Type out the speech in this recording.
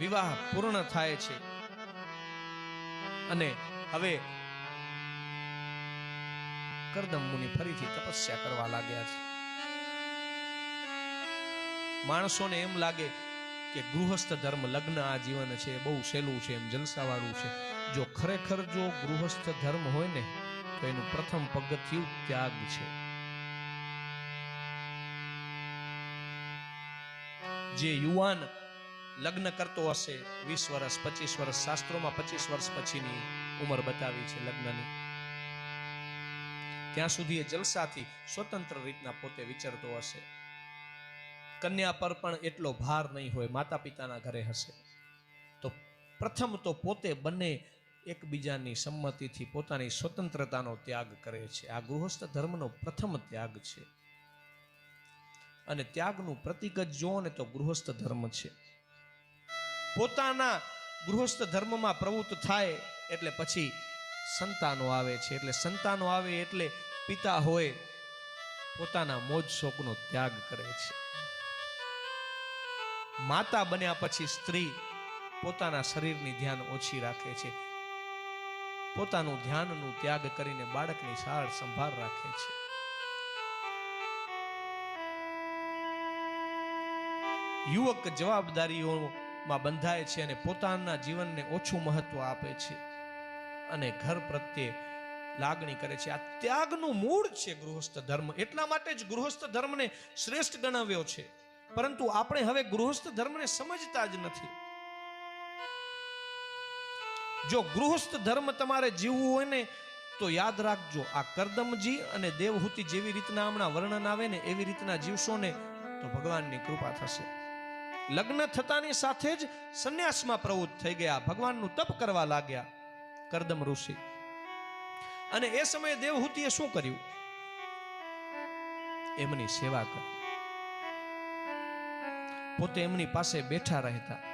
વિવાહ પૂર્ણ થાય છે. અને હવે કરદમ મુનિ ફરીથી તપસ્યા કરવા લાગ્યા છે. માણસોને એમ લાગે કે ગૃહસ્થ ધર્મ લગ્ન આ જીવન છે, બહુ સહેલું છે, એમ જલસાવાળું છે. જો ખરેખર જો ગૃહસ્થ ધર્મ હોય ને, તો એનું પ્રથમ પગથિયું ત્યાગ છે. જે યુવાન લગ્ન કરતો હશે, વીસ વર્ષ, પચીસ વર્ષ, શાસ્ત્રોમાં પચીસ વર્ષ પછીની ઉંમર બતાવી છે લગ્નની. ત્યાં સુધી એ જલસાથી સ્વતંત્ર રીતના પોતે વિચરતો હશે. કન્યા પર પણ એટલો ભાર નહીં હોય માતા પિતાના ઘરે હશે. તો પ્રથમ તો પોતે બંને એકબીજાની સંમતિથી પોતાની સ્વતંત્રતાનો ત્યાગ કરે છે. આ ગૃહસ્થ ધર્મનો પ્રથમ ત્યાગ છે. અને ત્યાગનું પ્રતિક જ જોવો ને તો ગૃહસ્થ ધર્મ છે. પોતાના ગૃહસ્થ ધર્મમાં પ્રવૃત્ત થાય એટલે પછી સંતાનો આવે છે. એટલે સંતાનો આવે એટલે પિતા હોય, પોતાના મોજ શોકનો ત્યાગ કરે છે. માતા બન્યા પછી સ્ત્રી પોતાના શરીરની ધ્યાન ઓછી રાખે છે. પોતાનું ધ્યાનનું ત્યાગ કરીને બાળકની સાર સંભાળ રાખે છે. યુવક જવાબદારીઓમાં બંધાય છે અને પોતાના જીવનને ઓછું મહત્વ આપે છે. અને ઘર પ્રત્યે લાગણી કરે છે. આ ત્યાગનું મૂળ છે ગૃહસ્થ ધર્મ. એટલા માટે જ ગૃહસ્થ ધર્મને શ્રેષ્ઠ ગણાવ્યો છે. પરંતુ આપણે હવે ગૃહસ્થ ધર્મને સમજતા જ નથી. જો ગૃહસ્થ ધર્મ તમારે જીવવું હોય ને, તો યાદ રાખજો, આ કરદમજી અને દેવહૂતિ જેવી રીતના હમણાં વર્ણન આવે ને, એવી રીતના જીવશો ને, તો ભગવાનની કૃપા થશે. લગ્ન થતાની સાથે જ સંન્યાસમાં પ્રવૃત્ત થઈ ગયા. ભગવાનનું તપ કરવા લાગ્યા કરદમ ઋષિ. અને એ સમયે દેવહૂતિએ શું કર્યું? એમની સેવા કરી. પોતે એમની પાસે બેઠા રહેતા.